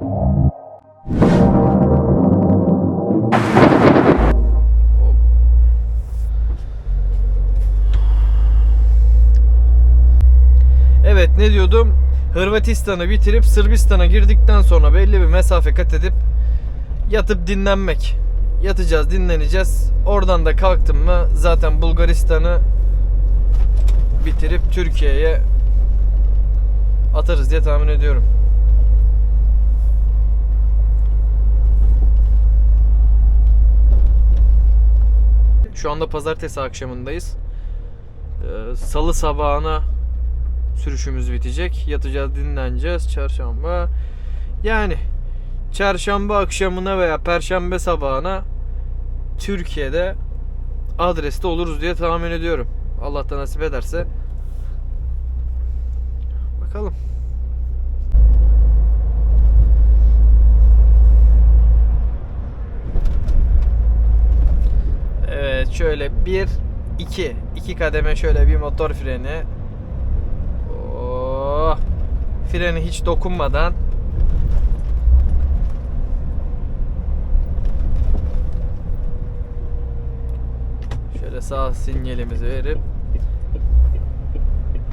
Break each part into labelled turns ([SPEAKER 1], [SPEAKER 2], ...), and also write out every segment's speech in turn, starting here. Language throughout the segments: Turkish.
[SPEAKER 1] Evet ne diyordum? Hırvatistan'ı bitirip Sırbistan'a girdikten sonra belli bir mesafe kat edip yatıp dinlenmek. Yatacağız, dinleneceğiz. Oradan da kalktım mı zaten Bulgaristan'ı bitirip Türkiye'ye atarız diye tahmin ediyorum. Şu anda pazartesi akşamındayız. Ee, Salı sabahına sürüşümüz bitecek. Yatacağız, dinleneceğiz. Çarşamba. Yani çarşamba akşamına veya perşembe sabahına Türkiye'de adreste oluruz diye tahmin ediyorum. Allah da nasip ederse. Bakalım. Evet şöyle bir iki iki kademe şöyle bir motor freni. Oh. Freni hiç dokunmadan şöyle sağ sinyalimizi verip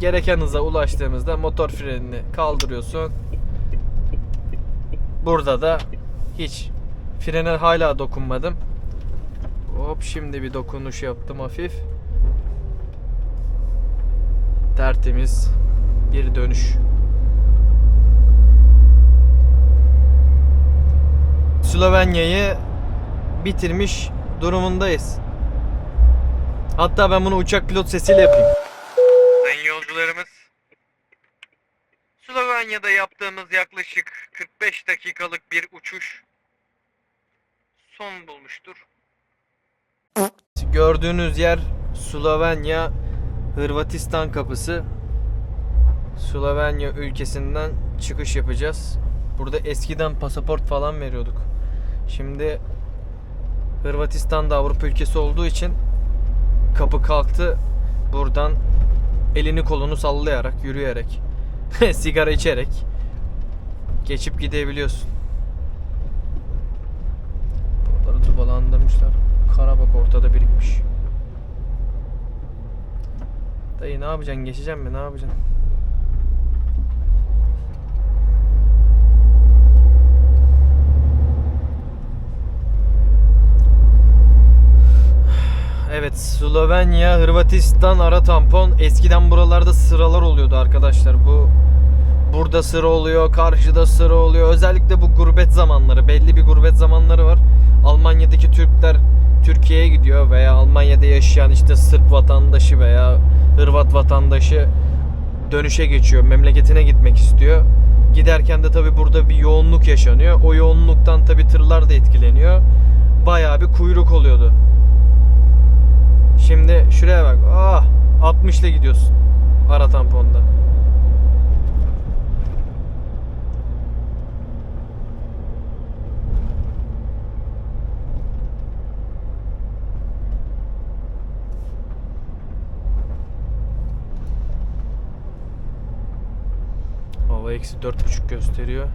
[SPEAKER 1] gereken hıza ulaştığımızda motor frenini kaldırıyorsun. Burada da hiç frene hala dokunmadım. Hop şimdi bir dokunuş yaptım hafif. Tertemiz bir dönüş. Slovenya'yı bitirmiş durumundayız. Hatta ben bunu uçak pilot sesiyle yapayım. Sayın yolcularımız, Slovenya'da yaptığımız yaklaşık 45 dakikalık bir uçuş son bulmuştur. Gördüğünüz yer Slovenya Hırvatistan kapısı. Slovenya ülkesinden çıkış yapacağız. Burada eskiden pasaport falan veriyorduk. Şimdi Hırvatistan da Avrupa ülkesi olduğu için kapı kalktı. Buradan elini kolunu sallayarak, yürüyerek, sigara içerek geçip gidebiliyorsun. Buraları tubalandırmışlar. Kara bak ortada birikmiş. Dayı ne yapacaksın? Geçeceğim mi? Ne yapacaksın? Evet Slovenya, Hırvatistan ara tampon. Eskiden buralarda sıralar oluyordu arkadaşlar. Bu burada sıra oluyor, karşıda sıra oluyor. Özellikle bu gurbet zamanları, belli bir gurbet zamanları var. Almanya'daki Türkler Türkiye'ye gidiyor veya Almanya'da yaşayan işte Sırp vatandaşı veya Hırvat vatandaşı dönüşe geçiyor. Memleketine gitmek istiyor. Giderken de tabi burada bir yoğunluk yaşanıyor. O yoğunluktan tabi tırlar da etkileniyor. Bayağı bir kuyruk oluyordu. Şimdi şuraya bak. Ah 60 ile gidiyorsun. Ara tamponda. Hava eksi dört buçuk gösteriyor.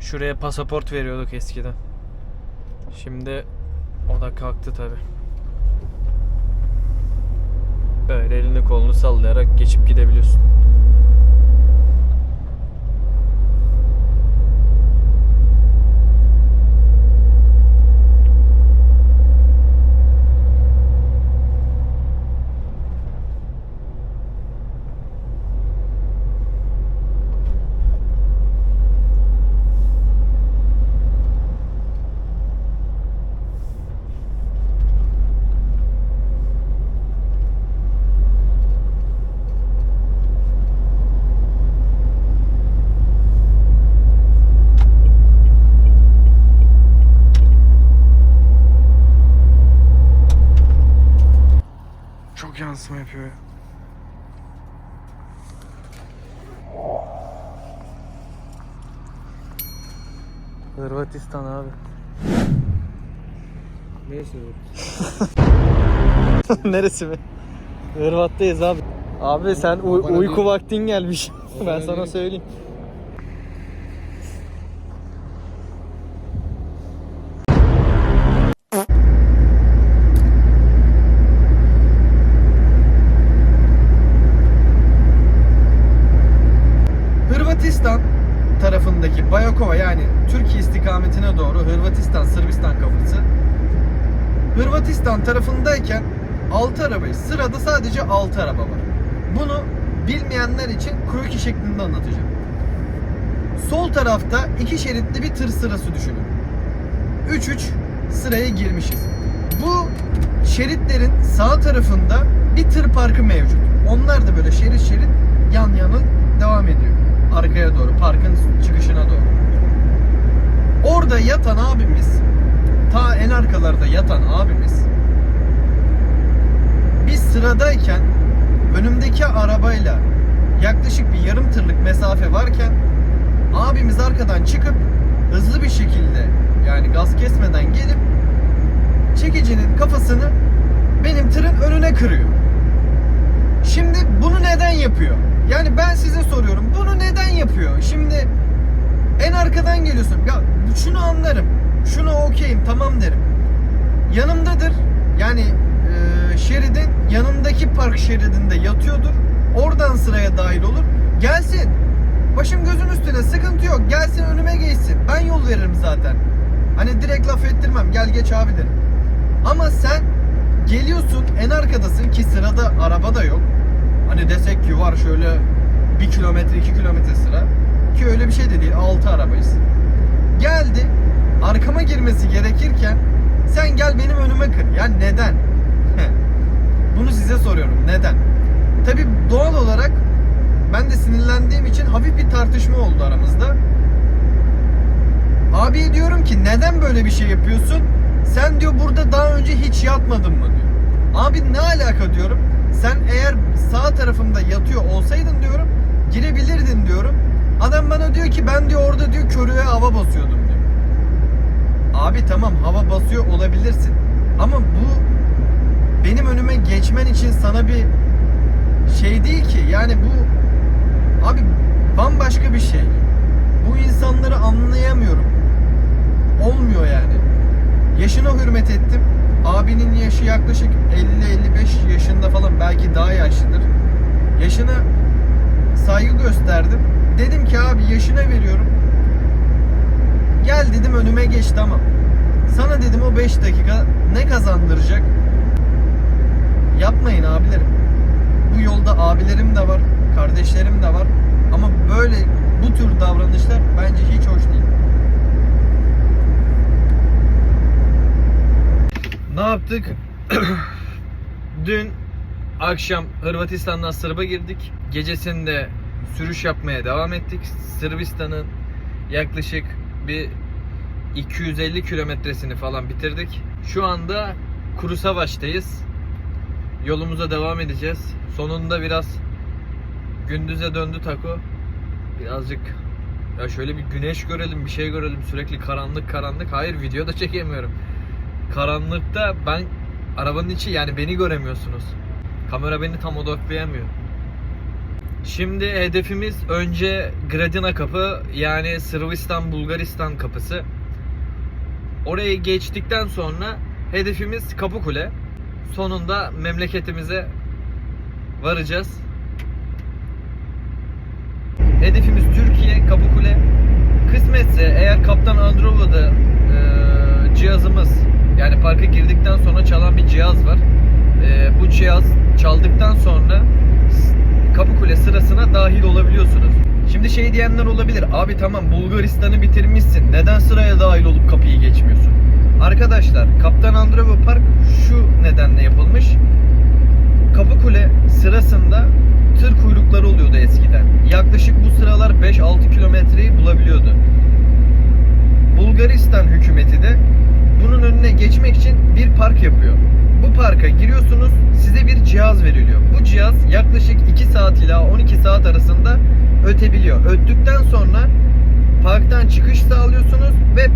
[SPEAKER 1] Şuraya pasaport veriyorduk eskiden. Şimdi o da kalktı tabi. Böyle elini kolunu sallayarak geçip gidebiliyorsun.
[SPEAKER 2] Çok yansıma yapıyor ya.
[SPEAKER 1] Hırvatistan abi.
[SPEAKER 2] Neyse.
[SPEAKER 1] Neresi mi? Hırvat'tayız abi. Abi sen uy- uyku vaktin gelmiş. ben sana söyleyeyim. Hırvatistan tarafındaki Bayakova yani Türkiye istikametine doğru Hırvatistan Sırbistan kafası Hırvatistan tarafındayken 6 arabayı sırada sadece 6 araba var. Bunu bilmeyenler için kroki şeklinde anlatacağım. Sol tarafta iki şeritli bir tır sırası düşünün. 3-3 sıraya girmişiz. Bu şeritlerin sağ tarafında bir tır parkı mevcut. Onlar da böyle şerit şerit yan yana devam ediyor. Arkaya doğru, parkın çıkışına doğru. Orada yatan abimiz, ta en arkalarda yatan abimiz biz sıradayken önümdeki arabayla yaklaşık bir yarım tırlık mesafe varken abimiz arkadan çıkıp hızlı bir şekilde yani gaz kesmeden gelip çekicinin kafasını benim tırın önüne kırıyor. Şimdi bunu neden yapıyor? Yani ben size soruyorum. Bunu neden yapıyor? Şimdi en arkadan geliyorsun. Ya şunu anlarım. Şunu okeyim tamam derim. Yanımdadır. Yani şeridin yanındaki park şeridinde yatıyordur. Oradan sıraya dahil olur. Gelsin. Başım gözün üstüne sıkıntı yok. Gelsin önüme geçsin. Ben yol veririm zaten. Hani direkt laf ettirmem. Gel geç abi derim. Ama sen geliyorsun en arkadasın ki sırada araba da yok. Hani desek ki var şöyle 1 kilometre 2 kilometre sıra. Ki öyle bir şey de değil 6 arabayız. Geldi arkama girmesi gerekirken sen gel benim önüme kır. Ya neden? Bunu size soruyorum. Neden? Tabi doğal olarak ben de sinirlendiğim için hafif bir tartışma oldu aramızda. Abi diyorum ki neden böyle bir şey yapıyorsun? Sen diyor burada daha önce hiç yatmadın mı diyor. Abi ne alaka diyorum. Sen eğer sağ tarafımda yatıyor olsaydın diyorum girebilirdin diyorum. Adam bana diyor ki ben diyor orada diyor körüğe hava basıyordum diyor. Abi tamam hava basıyor olabilirsin. Ama bu benim önüme geçmen için sana bir şey değil ki. Yani bu abi bambaşka bir şey. Bu insanları anlayamıyorum. Olmuyor yani. Yaşına hürmet ettim. Abinin yaşı yaklaşık 50-55 yaşında falan belki daha yaşlıdır. Yaşına saygı gösterdim. Dedim ki abi yaşına veriyorum. Gel dedim önüme geç tamam. Sana dedim o 5 dakika ne kazandıracak? Yapmayın abilerim. Bu yolda abilerim de var, kardeşlerim de var. Ama böyle bu tür davranışlar bence hiç hoş değil. Ne yaptık? Dün akşam Hırvatistan'dan Sırp'a girdik. Gecesinde sürüş yapmaya devam ettik. Sırbistan'ın yaklaşık bir 250 kilometresini falan bitirdik. Şu anda Kurusavaş'tayız. Yolumuza devam edeceğiz. Sonunda biraz gündüze döndü taco. Birazcık ya şöyle bir güneş görelim, bir şey görelim. Sürekli karanlık karanlık. Hayır video da çekemiyorum. Karanlıkta ben arabanın içi yani beni göremiyorsunuz. Kamera beni tam odaklayamıyor. Şimdi hedefimiz önce Gradina kapı yani Sırbistan Bulgaristan kapısı. Orayı geçtikten sonra hedefimiz Kapıkule. Sonunda memleketimize varacağız. Hedefimiz Türkiye, Kapıkule. Kısmetse eğer Kaptan Androva'da e, cihazımız yani parka girdikten sonra çalan bir cihaz var. E, bu cihaz çaldıktan sonra Kapıkule sırasına dahil olabiliyorsunuz. Şimdi şey diyenler olabilir. Abi tamam Bulgaristan'ı bitirmişsin. Neden sıraya dahil olup kapıyı geçmiyorsun? Arkadaşlar Kaptan Androva Park şu nedenle yapılmış. Kapıkule sırasında tır kuyrukları oluyordu eskiden. Yaklaşık bu sıralar 5-6 kilometreyi bulabiliyordu. Bulgaristan hükümeti de bunun önüne geçmek için bir park yapıyor. Bu parka giriyorsunuz, size bir cihaz veriliyor. Bu cihaz yaklaşık 2 saat ila 12 saat arasında ötebiliyor. Öttükten sonra parktan çıkış sağlıyorsunuz ve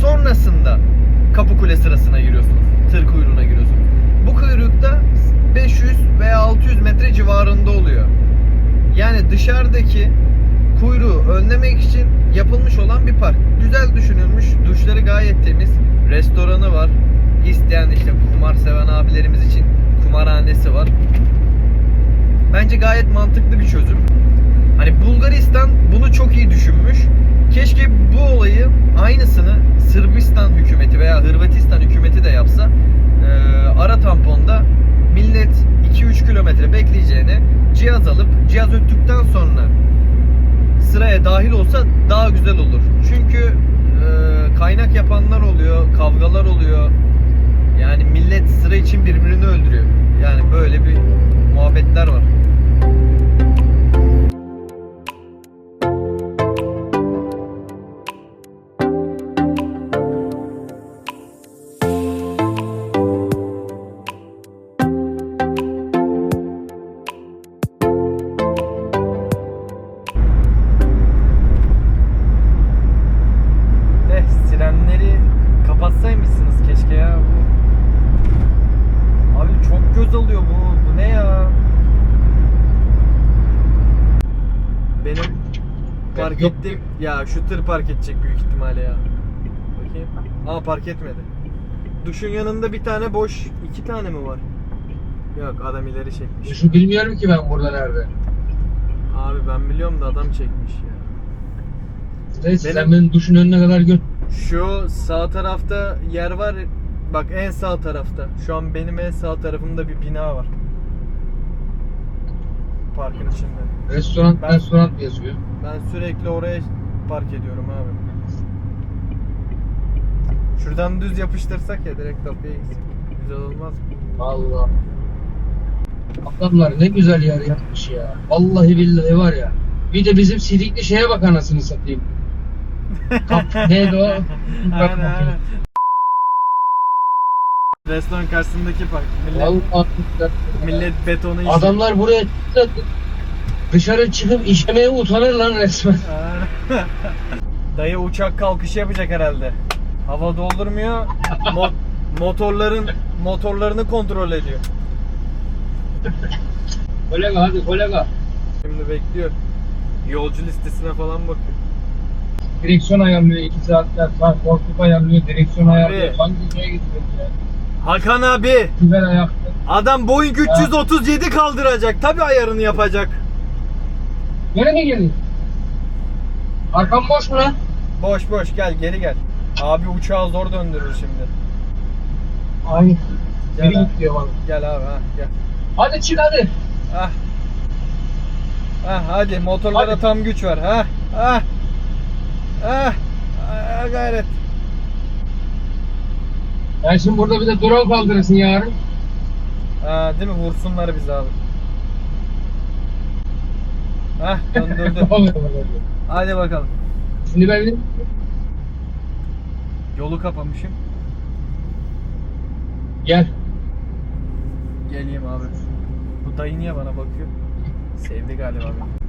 [SPEAKER 1] sonrasında Kapıkule sırasına giriyorsunuz. tır kuyruğuna giriyorsun. Bu kuyrukta 500 veya 600 metre civarında oluyor. Yani dışarıdaki kuyruğu önlemek için yapılmış olan bir park. Güzel düşünülmüş. Duşları gayet temiz. Restoranı var. İsteyen işte kumar seven abilerimiz için kumarhanesi var. Bence gayet mantıklı bir çözüm. Hani Bulgaristan bunu çok iyi düşünmüş. Keşke bu olayı aynısını Sırbistan hükümeti veya Hırvatistan hükümeti de yapsa. Ee, ara tamponda millet 2-3 kilometre bekleyeceğine cihaz alıp cihaz öttükten sonra sıraya dahil olsa daha güzel olur. Çünkü e, kaynak yapanlar oluyor, kavgalar oluyor. Yani millet sıra için birbirini öldürüyor. Yani böyle bir muhabbetler var. Park
[SPEAKER 2] Yok.
[SPEAKER 1] ettiğim ya şu tır park edecek büyük ihtimalle ya. Bakayım. Aa park etmedi. Duşun yanında bir tane boş, iki tane mi var? Yok adam ileri çekmiş.
[SPEAKER 2] Şu bilmiyorum ki ben burada nerede.
[SPEAKER 1] Abi ben biliyorum da adam çekmiş ya.
[SPEAKER 2] Neyse
[SPEAKER 1] Benim-
[SPEAKER 2] sen benim duşun önüne kadar göt.
[SPEAKER 1] Şu sağ tarafta yer var. Bak en sağ tarafta. Şu an benim en sağ tarafımda bir bina var. Parkın içinde.
[SPEAKER 2] Restoran,
[SPEAKER 1] Ben-
[SPEAKER 2] restoran yazıyor.
[SPEAKER 1] Ben sürekli oraya park ediyorum abi. Şuradan düz yapıştırsak ya direkt kapıya gitsin. Güzel olmaz mı?
[SPEAKER 2] Allah. Adamlar ne güzel yer yapmış ya. Vallahi billahi var ya. Bir de bizim sidikli şeye bak anasını satayım. Kap, neydi o? Bak
[SPEAKER 1] aynen aynen. Restoran karşısındaki park. Millet,
[SPEAKER 2] Vallahi
[SPEAKER 1] millet betonu işi.
[SPEAKER 2] Adamlar buraya dışarı çıkıp işemeye utanır lan resmen.
[SPEAKER 1] Dayı uçak kalkışı yapacak herhalde. Hava doldurmuyor. Mo- motorların motorlarını kontrol ediyor.
[SPEAKER 2] Kolega hadi kolega.
[SPEAKER 1] Şimdi bekliyor. Yolcu listesine falan bakıyor.
[SPEAKER 2] Direksiyon ayarlıyor 2 saatler. Koltuk ayarlıyor, direksiyon
[SPEAKER 1] Abi.
[SPEAKER 2] ayarlıyor. Hangi şeye gidiyoruz ya?
[SPEAKER 1] Hakan abi
[SPEAKER 2] Güzel ayaktı.
[SPEAKER 1] adam Boeing 337 kaldıracak. Tabi ayarını yapacak.
[SPEAKER 2] Nereye mi geliyor? Arkam boş mu lan?
[SPEAKER 1] Boş boş gel geri gel. Abi uçağı zor döndürür şimdi.
[SPEAKER 2] Ay.
[SPEAKER 1] Gel
[SPEAKER 2] Geri
[SPEAKER 1] abi.
[SPEAKER 2] git diyor bana.
[SPEAKER 1] Gel abi ha gel.
[SPEAKER 2] Hadi çık hadi.
[SPEAKER 1] Ah. Ah hadi motorlara
[SPEAKER 2] Hadi.
[SPEAKER 1] tam güç ver. Ha. Ah. Ah. Ah gayret.
[SPEAKER 2] Ben şimdi burada bir de drone kaldırırsın yarın.
[SPEAKER 1] Ha değil mi? Vursunlar bizi abi. Hah döndürdü. Hadi bakalım.
[SPEAKER 2] Şimdi ben
[SPEAKER 1] Yolu kapamışım.
[SPEAKER 2] gel.
[SPEAKER 1] Geleyim abi. Bu dayı niye bana bakıyor? Sevdi galiba beni.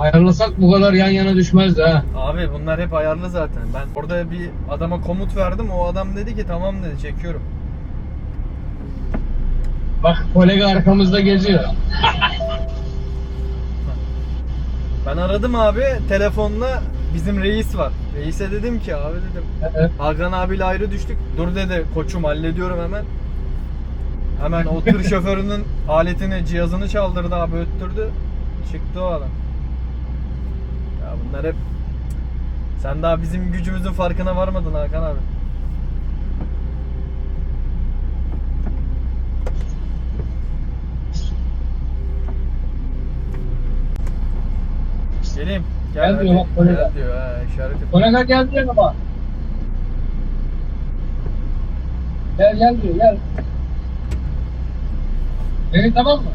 [SPEAKER 2] Ayarlasak bu kadar yan yana düşmezdi ha.
[SPEAKER 1] Abi bunlar hep ayarlı zaten. Ben orada bir adama komut verdim. O adam dedi ki tamam dedi çekiyorum.
[SPEAKER 2] Bak kolega arkamızda geziyor.
[SPEAKER 1] Ben aradım abi telefonla bizim reis var. Reise dedim ki abi dedim
[SPEAKER 2] Evet.
[SPEAKER 1] Hakan abiyle ayrı düştük. Dur dedi koçum hallediyorum hemen. Hemen o tır şoförünün aletini, cihazını çaldırdı abi öttürdü. Çıktı o adam. Bunlar hep... Sen daha bizim gücümüzün farkına varmadın Hakan abi. Geleyim. Gel,
[SPEAKER 2] Gel diyor bak, kolega.
[SPEAKER 1] Gel diyor ha işaret yapıyor.
[SPEAKER 2] Kolega geldi yanıma. Gel gel diyor gel. Beni tamam mı?